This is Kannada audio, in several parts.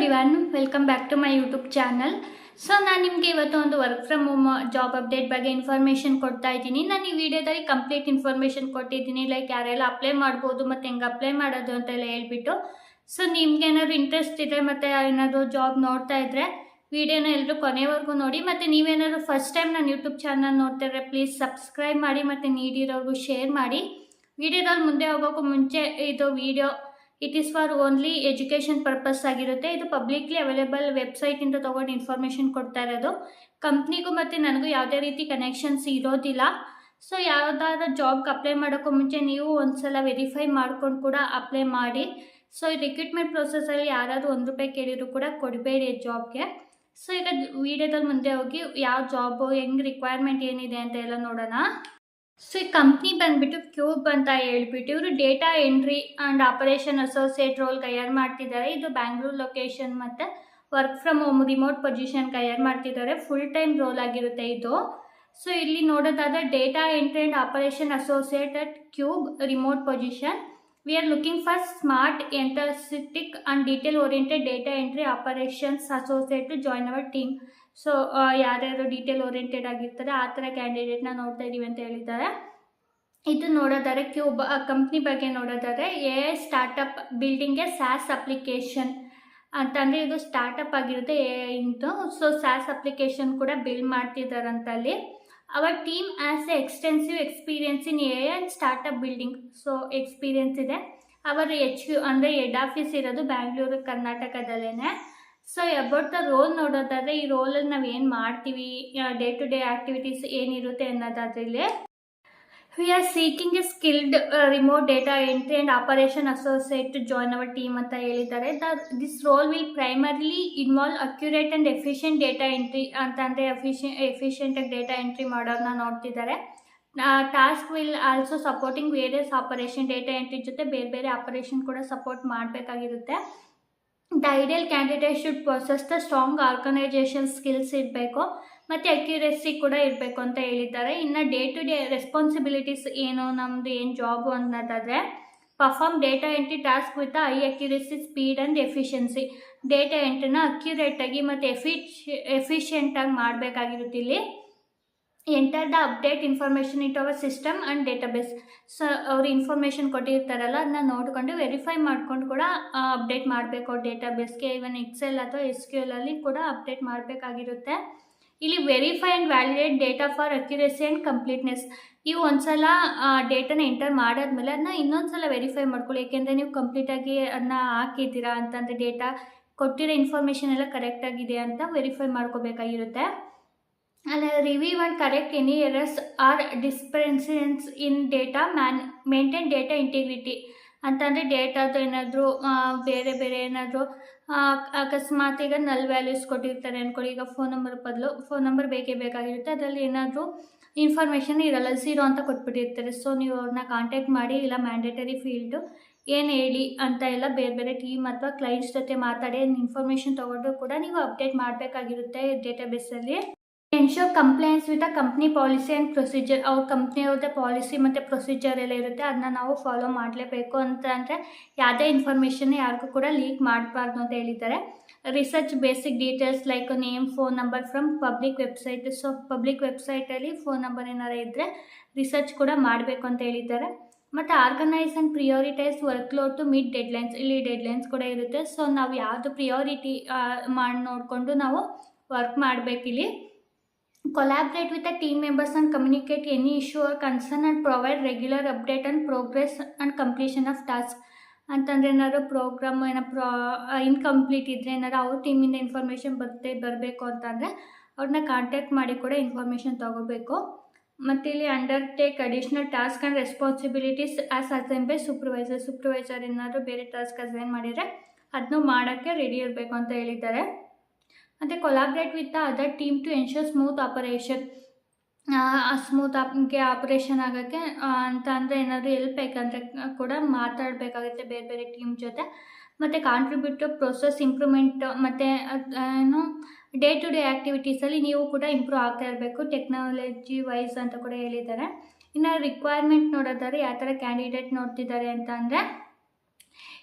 Everyone welcome back to my YouTube channel so ನಾನು ನಿಮಗೆ ಇವತ್ತು ಒಂದು work from home job update ಬಗ್ಗೆ ಇನ್ಫಾರ್ಮೇಷನ್ ಕೊಡ್ತಾ ಇದ್ದೀನಿ. ನಾನು ಈ ವಿಡಿಯೋದಲ್ಲಿ ಕಂಪ್ಲೀಟ್ ಇನ್ಫಾರ್ಮೇಷನ್ ಕೊಟ್ಟಿದ್ದೀನಿ. ಲೈಕ್ ಯಾರೆಲ್ಲ ಅಪ್ಲೈ ಮಾಡ್ಬೋದು ಮತ್ತು ಹೆಂಗೆ ಅಪ್ಲೈ ಮಾಡೋದು ಅಂತೆಲ್ಲ ಹೇಳ್ಬಿಟ್ಟು. ಸೊ ನಿಮ್ಗೆ ಏನಾದ್ರು ಇಂಟ್ರೆಸ್ಟ್ ಇದೆ ಮತ್ತು ಏನಾದರೂ ಜಾಬ್ ನೋಡ್ತಾ ಇದ್ದರೆ ವಿಡಿಯೋನ ಎಲ್ಲರೂ ಕೊನೆವರೆಗೂ ನೋಡಿ. ಮತ್ತು ನೀವೇನಾದ್ರು ಫಸ್ಟ್ ಟೈಮ್ ನಾನು ಯೂಟ್ಯೂಬ್ ಚಾನಲ್ ನೋಡ್ತಾ ಇದ್ರೆ ಪ್ಲೀಸ್ ಸಬ್ಸ್ಕ್ರೈಬ್ ಮಾಡಿ ಮತ್ತು ನೀಡಿರೋರಿಗೂ ಶೇರ್ ಮಾಡಿ. ವಿಡಿಯೋದಲ್ಲಿ ಮುಂದೆ ಹೋಗೋಕ್ಕೂ ಮುಂಚೆ ಇದು video it is for only education purpose ಆಗಿರುತ್ತೆ. ಇದು ಪಬ್ಲಿಕ್ಲಿ ಅವೈಲೇಬಲ್ ವೆಬ್ಸೈಟಿಂದ ತಗೊಂಡು ಇನ್ಫಾರ್ಮೇಷನ್ ಕೊಡ್ತಾ ಇರೋದು. ಕಂಪ್ನಿಗೂ ಮತ್ತು ನನಗೂ ಯಾವುದೇ ರೀತಿ ಕನೆಕ್ಷನ್ಸ್ ಇರೋದಿಲ್ಲ. ಸೊ ಯಾವುದಾದ್ರೂ ಜಾಬ್ಗೆ ಅಪ್ಲೈ ಮಾಡೋಕ್ಕೂ ಮುಂಚೆ ನೀವು ಒಂದ್ಸಲ ವೆರಿಫೈ ಮಾಡ್ಕೊಂಡು ಕೂಡ ಅಪ್ಲೈ ಮಾಡಿ. ಸೊ ಈ ರಿಕ್ರೂಟ್ಮೆಂಟ್ ಪ್ರೊಸೆಸಲ್ಲಿ ಯಾರಾದರೂ ಒಂದು ರೂಪಾಯಿ ಕೇಳಿದ್ರು ಕೂಡ ಕೊಡಬೇಡಿ ಜಾಬ್ಗೆ ಸೊ ಈಗ ವಿಡಿಯೋದಲ್ಲಿ ಮುಂದೆ ಹೋಗಿ, ಯಾವ ಜಾಬು ಹೆಂಗೆ ರಿಕ್ವೈರ್ಮೆಂಟ್ ಏನಿದೆ ಅಂತ ಎಲ್ಲ ನೋಡೋಣ. ಸೊ ಈ ಕಂಪ್ನಿ ಬಂದ್ಬಿಟ್ಟು ಕ್ಯೂಬ್ ಅಂತ ಹೇಳ್ಬಿಟ್ಟು ಇವರು data entry and operation associate role ಕೈಯಾರು ಮಾಡ್ತಿದ್ದಾರೆ. ಇದು ಬ್ಯಾಂಗ್ಳೂರ್ ಲೊಕೇಶನ್ ಮತ್ತು work from home remote position ಕೈಯಾರು ಮಾಡ್ತಿದ್ದಾರೆ. ಫುಲ್ ಟೈಮ್ ರೋಲ್ ಆಗಿರುತ್ತೆ ಇದು. ಸೊ ಇಲ್ಲಿ ನೋಡೋದಾದ data entry and operation associate at Cube remote position we are looking for smart enthusiastic and detail oriented data entry operations associate to join our team so ಯಾರ್ಯಾರು ಡೀಟೇಲ್ ಓರಿಯೆಂಟೆಡ್ ಆಗಿರ್ತಾರೆ, ಆ ಥರ ಕ್ಯಾಂಡಿಡೇಟ್ನ ನೋಡ್ತಾ ಇದ್ದೀವಿ ಅಂತ ಹೇಳಿದ್ದಾರೆ. ಇದು ನೋಡೋದಾದ್ರೆ ಕ್ಯೂಬ್ ಕಂಪ್ನಿ ಬಗ್ಗೆ ನೋಡೋದಾದ್ರೆ, ಎ ಸ್ಟಾರ್ಟಪ್ ಬಿಲ್ಡಿಂಗ್ಗೆ ಸ್ಯಾಸ್ ಅಪ್ಲಿಕೇಶನ್ ಅಂತಂದರೆ ಇದು ಸ್ಟಾರ್ಟಪ್ ಆಗಿರುತ್ತೆ, ಎ, ಇಂದು. ಸೊ ಸ್ಯಾಸ್ ಅಪ್ಲಿಕೇಶನ್ ಕೂಡ ಬಿಲ್ಡ್ ಮಾಡ್ತಿದ್ದಾರಂತ ಅಲ್ಲಿ our team as a extensive experience in a and startup building so experience ಇದೆ. ಅವರ ಎಚ್ ಯು ಅಂದರೆ ಹೆಡ್ ಆಫೀಸ್ ಇರೋದು ಬ್ಯಾಂಗ್ಳೂರು ಕರ್ನಾಟಕದಲ್ಲೇ ಸೊ ಅಬೌಟ್ ದ ರೋಲ್ ನೋಡೋದಾದ್ರೆ, ಈ ರೋಲಲ್ಲಿ ನಾವು ಏನು ಮಾಡ್ತೀವಿ ಡೇ ಟು ಡೇ ಆ್ಯಕ್ಟಿವಿಟೀಸ್ ಏನಿರುತ್ತೆ ಅನ್ನೋದಾದ್ರಲ್ಲಿ we are seeking a skilled remote data entry and operation associate to join our team ಅಂತ ಹೇಳಿದ್ದಾರೆ. The this role will primarily involve accurate and efficient data entry ಅಂತಂದರೆ ಎಫಿಷಿಯನ್ ಎಫಿಷಿಯೆಂಟಾಗಿ ಡೇಟಾ ಎಂಟ್ರಿ ಮಾಡೋದನ್ನ ನೋಡ್ತಿದ್ದಾರೆ. Task will also supporting various operation data entry ಜೊತೆ ಬೇರೆ ಬೇರೆ ಆಪರೇಷನ್ ಕೂಡ support ಮಾಡಬೇಕಾಗಿರುತ್ತೆ. The ideal candidate should process the strong organisation skills ಇರಬೇಕು ಮತ್ತು ಅಕ್ಯುರೆಸಿ ಕೂಡ ಇರಬೇಕು ಅಂತ ಹೇಳಿದ್ದಾರೆ. ಇನ್ನು ಡೇ ಟು ಡೇ ರೆಸ್ಪಾನ್ಸಿಬಿಲಿಟೀಸ್ ಏನು ನಮ್ಮದು ಏನು ಜಾಬು ಅನ್ನೋದಾದರೆ perform data entry task with I accuracy speed and efficiency data ಎಂಟ್ರಿನ ಅಕ್ಯುರೇಟಾಗಿ ಮತ್ತು ಎಫಿಷ್ ಎಫಿಷಿಯೆಂಟಾಗಿ ಮಾಡಬೇಕಾಗಿರುತ್ತೆ ಇಲ್ಲಿ. Enter the update information it our system and database so ಅವ್ರು ಇನ್ಫಾರ್ಮೇಷನ್ ಕೊಟ್ಟಿರ್ತಾರಲ್ಲ, ಅದನ್ನ ನೋಡಿಕೊಂಡು ವೆರಿಫೈ ಮಾಡ್ಕೊಂಡು ಕೂಡ ಅಪ್ಡೇಟ್ ಮಾಡಬೇಕು. ಡೇಟಾಬೇಸ್ಗೆ ಇವನ್ ಎಕ್ಸೆಲ್ ಅಥವಾ ಎಸ್ ಕ್ಯೂ ಎಲಲ್ಲಿ ಕೂಡ ಅಪ್ಡೇಟ್ ಮಾಡಬೇಕಾಗಿರುತ್ತೆ. ಇಲ್ಲಿ verify and validate data for accuracy and completeness ನೀವು ಒಂದ್ಸಲ ಡೇಟಾನ ಎಂಟರ್ ಮಾಡಾದ್ಮೇಲೆ ಅದನ್ನ ಇನ್ನೊಂದು ಸಲ ವೆರಿಫೈ ಮಾಡ್ಕೊಳ್ಳಿ. ಏಕೆಂದರೆ ನೀವು ಕಂಪ್ಲೀಟಾಗಿ ಅದನ್ನ ಹಾಕಿದ್ದೀರಾ ಅಂತಂದರೆ ಡೇಟಾ ಕೊಟ್ಟಿರೋ ಇನ್ಫಾರ್ಮೇಷನ್ ಎಲ್ಲ ಕರೆಕ್ಟಾಗಿದೆ ಅಂತ ವೆರಿಫೈ ಮಾಡ್ಕೋಬೇಕಾಗಿರುತ್ತೆ. ಅಲ್ಲ review and correct any errors or discrepancies in data ಮ್ಯಾನ್ ಮೇಂಟೈನ್ ಡೇಟಾ ಇಂಟಿಗ್ರಿಟಿ ಅಂತಂದರೆ ಡೇಟಾದು ಏನಾದರೂ ಬೇರೆ ಬೇರೆ ಏನಾದರೂ ಅಕಸ್ಮಾತ್ ಈಗ ನಲ್ ವ್ಯಾಲ್ಯೂಸ್ ಕೊಟ್ಟಿರ್ತಾರೆ ಅಂದ್ಕೊಳ್ಳಿ ಈಗ ಫೋನ್ ನಂಬರ್ ಬದಲು ಫೋನ್ ನಂಬರ್ ಬೇಕೇ ಬೇಕಾಗಿರುತ್ತೆ. ಅದರಲ್ಲಿ ಏನಾದರೂ ಇನ್ಫಾರ್ಮೇಷನ್ ಇರಲ್ಲ ಝೀರೋ ಅಂತ ಕೊಟ್ಬಿಟ್ಟಿರ್ತಾರೆ. ಸೊ ನೀವು ಅವ್ರನ್ನ ಕಾಂಟ್ಯಾಕ್ಟ್ ಮಾಡಿ, ಇಲ್ಲ ಮ್ಯಾಂಡೇಟರಿ ಫೀಲ್ಡು ಏನು ಹೇಳಿ ಅಂತ ಎಲ್ಲ ಬೇರೆ ಬೇರೆ ಟೀಮ್ ಅಥವಾ ಕ್ಲೈಂಟ್ಸ್ ಜೊತೆ ಮಾತಾಡಿ ಇನ್ಫಾರ್ಮೇಷನ್ ತೊಗೊಂಡು ಕೂಡ ನೀವು ಅಪ್ಡೇಟ್ ಮಾಡಬೇಕಾಗಿರುತ್ತೆ ಡೇಟಾಬೇಸಲ್ಲಿ ensure complaints with a company policy and procedure ಅವ್ರ ಕಂಪ್ನಿಯವ್ರದ್ದೇ ಪಾಲಿಸಿ ಮತ್ತು ಪ್ರೊಸೀಜರ್ ಎಲ್ಲ ಇರುತ್ತೆ. ಅದನ್ನ ನಾವು ಫಾಲೋ ಮಾಡಲೇಬೇಕು ಅಂತ ಅಂದರೆ ಯಾವುದೇ ಇನ್ಫಾರ್ಮೇಷನ್ ಯಾರಿಗೂ ಕೂಡ ಲೀಕ್ ಮಾಡಬಾರ್ದು ಅಂತ ಹೇಳಿದ್ದಾರೆ. Research basic details like name phone number from public website so public ವೆಬ್ಸೈಟಲ್ಲಿ ಫೋನ್ ನಂಬರ್ ಏನಾರು ಇದ್ದರೆ ರಿಸರ್ಚ್ ಕೂಡ ಮಾಡಬೇಕು ಅಂತ ಹೇಳಿದ್ದಾರೆ. ಮತ್ತು organise and prioritise workload to meet deadlines ಇಲ್ಲಿ ಡೆಡ್ಲೈನ್ಸ್ ಕೂಡ ಇರುತ್ತೆ. ಸೊ ನಾವು ಯಾವುದು ಪ್ರಿಯೋರಿಟಿ ಮಾಡಿ ನೋಡಿಕೊಂಡು ನಾವು ವರ್ಕ್ ಮಾಡಬೇಕಿಲ್ಲಿ. Collaborate with the team members and communicate any issue or concern and provide regular update and progress and completion of tasks ಅಂತಂದರೆ ಏನಾದ್ರು ಪ್ರೋಗ್ರಾಮ್ ಏನೋ ಪ್ರಾ ಇನ್ಕಂಪ್ಲೀಟ್ ಇದ್ದರೆ ಏನಾದ್ರು ಅವ್ರ ಟೀಮಿಂದ ಇನ್ಫಾರ್ಮೇಷನ್ ಬರುತ್ತೆ ಬರಬೇಕು ಅಂತಂದರೆ ಅವ್ರನ್ನ ಕಾಂಟ್ಯಾಕ್ಟ್ ಮಾಡಿ ಕೂಡ ಇನ್ಫಾರ್ಮೇಷನ್ ತೊಗೋಬೇಕು. ಮತ್ತು ಇಲ್ಲಿ undertake additional task and responsibilities as assign by supervisor supervisor ಏನಾದರೂ ಬೇರೆ ಟಾಸ್ಕ್ ಅಸೈನ್ ಮಾಡಿದರೆ ಅದನ್ನು ಮಾಡೋಕ್ಕೆ ರೆಡಿ ಇರಬೇಕು ಅಂತ ಹೇಳಿದ್ದಾರೆ. ಮತ್ತು collaborate with the other team to ensure smooth operation smooth ಆಪ್ಗೆ operation ಆಗೋಕ್ಕೆ ಅಂತ ಅಂದರೆ ಏನಾದರೂ ಎಲ್ಪ್ ಬೇಕಂದರೆ ಕೂಡ ಮಾತಾಡಬೇಕಾಗುತ್ತೆ ಬೇರೆ ಬೇರೆ ಟೀಮ್ ಜೊತೆ. ಮತ್ತು ಕಾಂಟ್ರಿಬ್ಯೂಟ್ ಪ್ರೊಸೆಸ್ ಇಂಪ್ರೂವ್ಮೆಂಟ್ ಮತ್ತು ಏನು ಡೇ ಟು ಡೇ ಆ್ಯಕ್ಟಿವಿಟೀಸಲ್ಲಿ ನೀವು ಕೂಡ ಇಂಪ್ರೂವ್ ಆಗ್ತಾ ಇರಬೇಕು ಟೆಕ್ನಾಲಜಿ ವೈಸ್ ಅಂತ ಕೂಡ ಹೇಳಿದ್ದಾರೆ. ಇನ್ನು ರಿಕ್ವೈರ್ಮೆಂಟ್ ನೋಡೋದಾದ್ರೆ ಯಾವ ಥರ ಕ್ಯಾಂಡಿಡೇಟ್ ನೋಡ್ತಿದ್ದಾರೆ ಅಂತ ಅಂದರೆ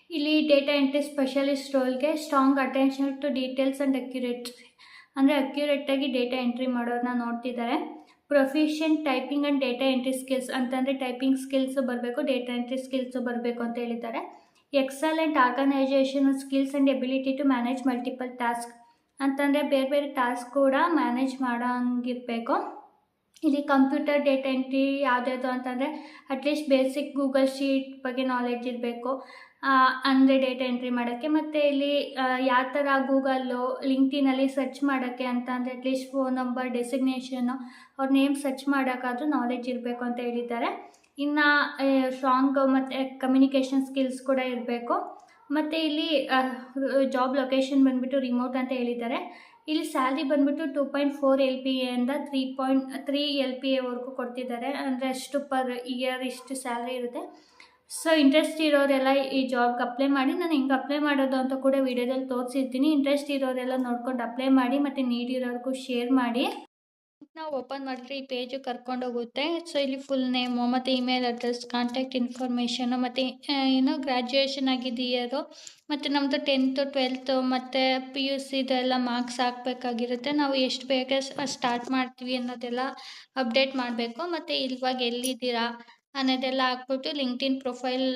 ಇಲ್ಲಿ data entry specialist ರೋಲ್ಗೆ strong attention to details and accurate ಅಂದರೆ ಅಕ್ಯುರೇಟಾಗಿ ಡೇಟಾ ಎಂಟ್ರಿ ಮಾಡೋದನ್ನ ನೋಡ್ತಿದ್ದಾರೆ proficient typing and data entry skills ಅಂತಂದರೆ ಟೈಪಿಂಗ್ ಸ್ಕಿಲ್ಸು ಬರಬೇಕು ಡೇಟಾ ಎಂಟ್ರಿ ಸ್ಕಿಲ್ಸು ಬರಬೇಕು ಅಂತ ಹೇಳಿದ್ದಾರೆ. Excellent organisation skills and ability to manage multiple task ಅಂತಂದರೆ ಬೇರೆ ಬೇರೆ ಟಾಸ್ಕ್ ಕೂಡ ಮ್ಯಾನೇಜ್ ಮಾಡೋಂಗಿರಬೇಕು. ಇಲ್ಲಿ ಕಂಪ್ಯೂಟರ್ ಡೇಟಾ ಎಂಟ್ರಿ ಯಾವುದ್ಯಾವುದು ಅಂತಂದರೆ at least basic Google sheet ಬಗ್ಗೆ ನಾಲೆಡ್ಜ್ ಇರಬೇಕು. ಅಂದರೆ ಡೇಟಾ ಎಂಟ್ರಿ ಮಾಡೋಕ್ಕೆ ಮತ್ತು ಇಲ್ಲಿ ಯಾವ ಥರ ಗೂಗಲ್ಲು ಲಿಂಕ್ಟಿನಲ್ಲಿ ಸರ್ಚ್ ಮಾಡೋಕ್ಕೆ ಅಂತ ಅಂದರೆ ಅಟ್ಲೀಸ್ಟ್ ಫೋನ್ ನಂಬರ್ ಡೆಸಿಗ್ನೇಷನ್ನು ಅವ್ರ ನೇಮ್ ಸರ್ಚ್ ಮಾಡೋಕ್ಕಾದ್ರೂ ನಾಲೆಡ್ಜ್ ಇರಬೇಕು ಅಂತ ಹೇಳಿದ್ದಾರೆ. ಇನ್ನು ಸ್ಟ್ರಾಂಗ್ ಮತ್ತು ಕಮ್ಯುನಿಕೇಷನ್ ಸ್ಕಿಲ್ಸ್ ಕೂಡ ಇರಬೇಕು. ಮತ್ತು ಇಲ್ಲಿ ಜಾಬ್ ಲೊಕೇಶನ್ ಬಂದುಬಿಟ್ಟು ರಿಮೋಟ್ ಅಂತ ಹೇಳಿದ್ದಾರೆ. ಇಲ್ಲಿ ಸ್ಯಾಲ್ರಿ ಬಂದುಬಿಟ್ಟು two point four L P ಎಯಿಂದ three point three L P ಎವರೆಗೂ ಕೊಡ್ತಿದ್ದಾರೆ. ಅಂದರೆ ಅಷ್ಟು ಪರ್ ಇಯರ್ ಇಷ್ಟು ಸ್ಯಾಲ್ರಿ ಇರುತ್ತೆ. ಸೊ ಇಂಟ್ರೆಸ್ಟ್ ಇರೋರೆಲ್ಲ ಈ ಜಾಬ್ಗೆ ಅಪ್ಲೈ ಮಾಡಿ, ನಾನು ಹೆಂಗೆ ಅಪ್ಲೈ ಮಾಡೋದು ಅಂತ ಕೂಡ ವಿಡಿಯೋದಲ್ಲಿ ತೋರಿಸಿರ್ತೀನಿ. ಇಂಟ್ರೆಸ್ಟ್ ಇರೋರೆಲ್ಲ ನೋಡ್ಕೊಂಡು ಅಪ್ಲೈ ಮಾಡಿ, ಮತ್ತು ನೀಡಿರೋರ್ಗೂ ಶೇರ್ ಮಾಡಿ. ನಾವು ಓಪನ್ ಮಾಡಿದ್ರೆ ಈ ಪೇಜು ಕರ್ಕೊಂಡೋಗುತ್ತೆ ಸೊ ಇಲ್ಲಿ ಫುಲ್ ನೇಮು ಮತ್ತು ಇಮೇಲ್ ಅಡ್ರೆಸ್ ಕಾಂಟ್ಯಾಕ್ಟ್ ಇನ್ಫಾರ್ಮೇಷನು ಮತ್ತು ಏನೋ ಗ್ರ್ಯಾಜುಯೇಷನ್ ಇಯರು ಮತ್ತು ನಮ್ಮದು ಟೆಂತು ಟ್ವೆಲ್ತು ಮತ್ತು ಪಿ ಯು ಸಿದೆಲ್ಲ ಮಾರ್ಕ್ಸ್ ಹಾಕಬೇಕಾಗಿರುತ್ತೆ. ನಾವು ಎಷ್ಟು ಬೇಗ ಸ್ಟಾರ್ಟ್ ಮಾಡ್ತೀವಿ ಅನ್ನೋದೆಲ್ಲ ಅಪ್ಡೇಟ್ ಮಾಡಬೇಕು. ಮತ್ತು ಇಲ್ವಾಗ ಎಲ್ಲಿದ್ದೀರಾ? ಅನ್ನೋದೆಲ್ಲ ಹಾಕ್ಬಿಟ್ಟು ಲಿಂಕ್ಡಿನ್ ಪ್ರೊಫೈಲ್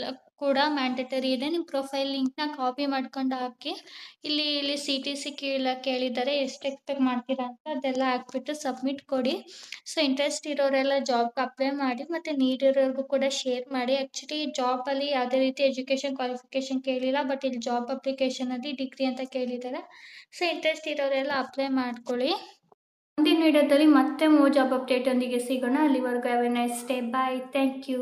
ಕೂಡ ಮ್ಯಾಂಡೇಟರಿ ಇದೆ. ನಿಮ್ಮ ಪ್ರೊಫೈಲ್ ಲಿಂಕ್ನ ಕಾಪಿ ಮಾಡ್ಕೊಂಡು ಹಾಕಿ, ಇಲ್ಲಿ ಇಲ್ಲಿ ಸಿ ಟಿ ಸಿ ಕೇಳ ಕೇಳಿದ್ದಾರೆ ಎಷ್ಟು ಎಕ್ಸ್ಪೆಕ್ಟ್ ಮಾಡ್ತೀರಾ ಅಂತ ಅದೆಲ್ಲ ಹಾಕ್ಬಿಟ್ಟು ಸಬ್ಮಿಟ್ ಕೊಡಿ. ಸೊ, ಇಂಟ್ರೆಸ್ಟ್ ಇರೋರೆಲ್ಲ ಜಾಬ್ಗೆ ಅಪ್ಲೈ ಮಾಡಿ, ಮತ್ತು ನೀಡಿರೋರ್ಗೂ ಕೂಡ ಶೇರ್ ಮಾಡಿ. ಆ್ಯಕ್ಚುಲಿ ಜಾಬಲ್ಲಿ ಯಾವುದೇ ರೀತಿ ಎಜುಕೇಷನ್ ಕ್ವಾಲಿಫಿಕೇಷನ್ ಕೇಳಿಲ್ಲ, ಬಟ್ ಇಲ್ಲಿ ಜಾಬ್ ಅಪ್ಲಿಕೇಶನಲ್ಲಿ ಡಿಗ್ರಿ ಅಂತ ಕೇಳಿದ್ದಾರೆ. ಸೊ, ಇಂಟ್ರೆಸ್ಟ್ ಇರೋರೆಲ್ಲ ಅಪ್ಲೈ ಮಾಡ್ಕೊಳ್ಳಿ. ಮುಂದಿನ ವಿಡಿಯೋದಲ್ಲಿ ಮತ್ತೆ ಮೋಜಾಬ್ ಅಪ್ಡೇಟ್ ಒಂದಿಗೆ ಸಿಗೋಣ. ಅಲ್ಲಿವರೆಗೂ have a nice day bye thank you